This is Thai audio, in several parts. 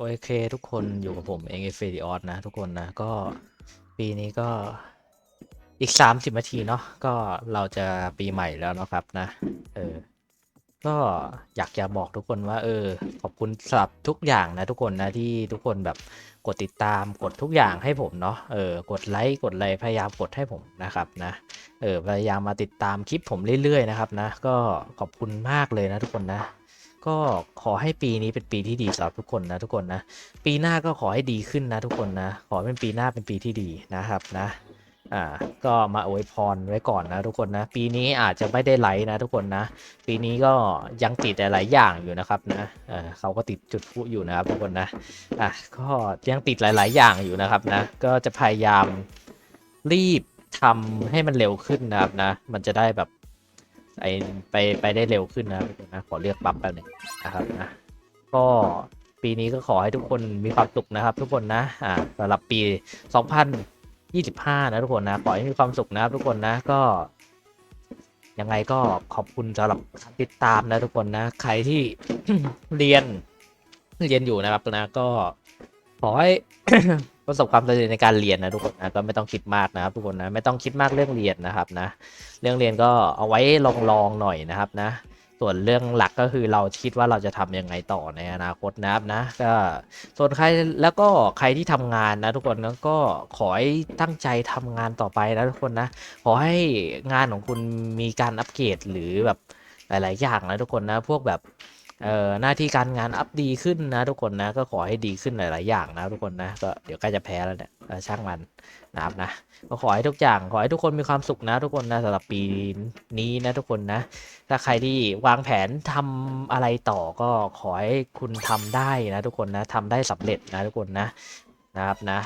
โอเคทุกคนอยู่กับผมเองเอฟเดิออสนะ ทุกคนนะ ก็ปีนี้ก็อีก30นาทีเนาะก็เราจะปีใหม่แล้วนะครับนะ เออ ก็อยากจะบอกทุกคนว่า เออ ขอบคุณสำหรับทุกอย่างนะ ทุกคนนะที่ทุกคนแบบกดติดตามกดทุกอย่างให้ผมเนาะเออกดไลค์กดอะไรพยายามกดให้ผมนะครับนะเออพยายามมาติดตามคลิปผมเรื่อยๆนะครับนะ ก็ขอบคุณมากเลยนะทุกคนนะ ก็ขอให้ปีนี้เป็นปีที่ดีสำหรับทุกคนนะทุกคนนะ ปีหน้าก็ขอให้ดีขึ้นนะทุกคนนะ ขอเป็นปีหน้าเป็นปีที่ดีนะครับนะอ่าก็มาอวยพรไว้ก่อนนะทุกคนนะ ปีนี้อาจจะไม่ได้ไลฟ์นะทุกคนนะ ปีนี้ก็ยังติดหลายอย่างอยู่นะครับนะเออเขาก็ติดจุดพุอยู่นะครับทุกคนนะอะก็ยังติดหลาย ๆ อย่างอยู่นะครับนะ ก็จะพยายามรีบทำให้มันเร็วขึ้นนะครับนะ มันจะได้แบบ ไอไปไปได้เร็วขึ้นนะครับนะขอเลือกปรับแป๊บหนึงนะครับนะก็ปีนี้ก็ขอให้ทุกคนมีความสุขนะครับ ทุกคนนะอ่าสำหรับปี 2025 นะทุกคนนะขอให้มีความสุขนะครับทุกคนนะก็ยังไงก็ขอบคุณสำหรับติดตามนะทุกคนนะ ใครที่เรียนเรียนอยู่นะครับนะก็ขอให้ ประสบความสำเร็จในการเรียนนะทุกคนนะก็ไม่ต้องคิดมากนะครับ ทุกคนนะไม่ต้องคิดมากเรื่องเรียนนะครับนะ เรื่องเรียนก็เอาไว้ลองๆหน่อยนะครับนะ ส่วนเรื่องหลักก็คือเราคิดว่าเราจะทำยังไงต่อในอนาคตนะครับนะก็ส่วนใครแล้วก็ใครที่ทำงานนะทุกคนนะก็ขอให้ตั้งใจทำงานต่อไปนะทุกคนนะขอให้งานของคุณมีการอัปเกรดหรือแบบหลาย ๆ อย่างนะทุกคนนะพวกแบบ เอ่อหน้าที่การงานอัพดีขึ้นนะทุกคนนะก็ขอให้ดีขึ้นหลาย ๆ อย่างนะทุกคนนะก็เดี๋ยวใกล้จะแพ้แล้วเนี่ยช่างมันนะครับนะก็ขอให้ทุกอย่างขอให้ทุกคนมีความสุขนะ ทุกคนนะสำหรับปีนี้นะทุกคนนะ ถ้าใครที่วางแผนทำอะไรต่อก็ขอให้คุณทำได้นะทุกคนนะทำได้สำเร็จนะทุกคนนะนะครับนะ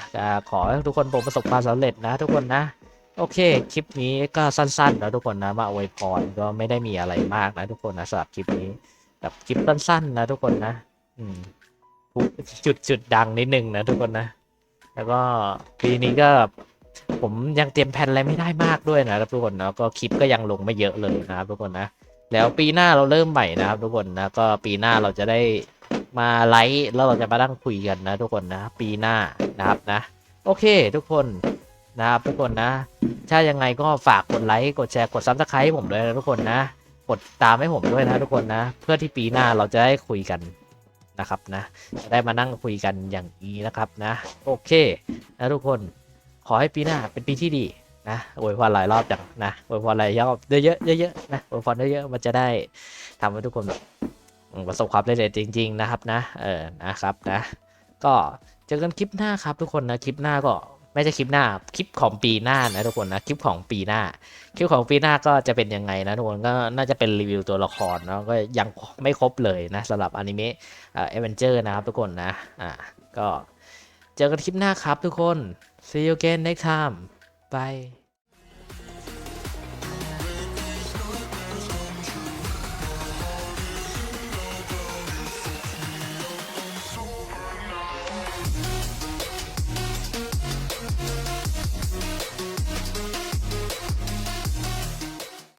ขอให้ทุกคนประสบความสำเร็จนะ ทุกคนนะโอเค คลิปนี้ก็สั้นๆ แล้วทุกคนนะ มาอวยพรก็ไม่ได้มีอะไรมากนะทุกคนนะสำหรับคลิปนี้ แบบคลิปสั้นๆนะทุกคนนะอืมจุดจุดดังนิดนึงนะทุกคนนะ แล้วก็ปีนี้ก็ผมยังเตรียมแผนอะไรไม่ได้มากด้วยนะครับทุกคนนะก็คลิปก็ยังลงไม่เยอะเลยนะครับทุกคนนะแล้วปีหน้าเราเริ่มใหม่นะครับทุกคนนะก็ปีหน้าเราจะได้มาไลฟ์แล้วเราจะมานั่งคุยกันนะทุกคนนะ ปีหน้านะครับนะ โอเคทุกคนนะครับทุกคนนะ ถ้ายังไงก็ฝากกดไลค์กดแชร์กดซับสไครต์ผมด้วยนะทุกคนนะ ดตามให้ผมด้วยนะทุกคนนะ เพื่อที่ปีหน้าเราจะได้คุยกันนะครับนะจะได้มานั่งคุยกันอย่างนี้นะครับนะ โอเคนะทุกคนขอให้ปีหน้าเป็นปีที่ดีนะอวยพรหลายรอบจังนะอวยพรหลายรอบเยอะๆเยอะๆนะอวยพรเยอะๆมันจะได้ทำให้ทุกคนแบบประสบความสำเร็จจริง ๆ นะครับนะเออนะครับนะ ก็เจอกันคลิปหน้าครับทุกคนนะคลิปหน้าก็ ไม่ใช่คลิปหน้า คลิปของปีหน้านะทุกคนนะ คลิปของปีหน้า คลิปของปีหน้าก็จะเป็นยังไงนะทุกคนก็น่าจะเป็นรีวิวตัวละครเนาะก็ยังไม่ครบเลยนะสำหรับอนิเมะเอ่อเวนเจอร์นะครับทุกคนนะอ่าก็เจอกันคลิปหน้าครับทุกคน see you again next time bye